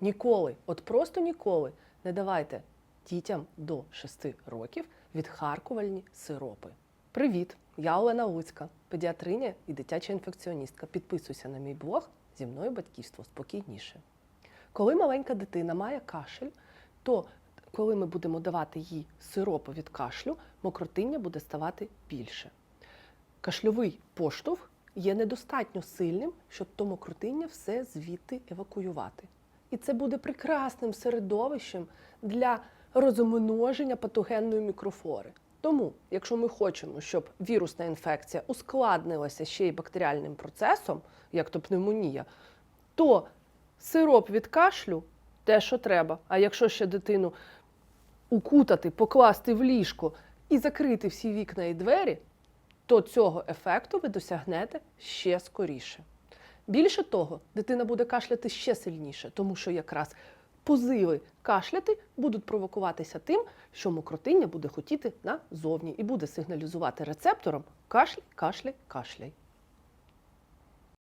Ніколи, от просто ніколи не давайте дітям до 6 років відхаркувальні сиропи. Привіт! Я Олена Луцька, педіатриня і дитяча інфекціоністка. Підписуйся на мій блог зі мною батьківство спокійніше. Коли маленька дитина має кашель, то коли ми будемо давати їй сиропи від кашлю, мокротиння буде ставати більше. Кашльовий поштовх є недостатньо сильним, щоб то мокротиння все звідти евакуювати. І це буде прекрасним середовищем для розмноження патогенної мікрофлори. Тому, якщо ми хочемо, щоб вірусна інфекція ускладнилася ще й бактеріальним процесом, як то пневмонія, то сироп від кашлю те, що треба. А якщо ще дитину укутати, покласти в ліжко і закрити всі вікна і двері, то цього ефекту ви досягнете ще скоріше. Більше того, дитина буде кашляти ще сильніше, тому що якраз позиви кашляти будуть провокуватися тим, що мокротиння буде хотіти назовні і буде сигналізувати рецепторам кашляй, кашляй, кашляй.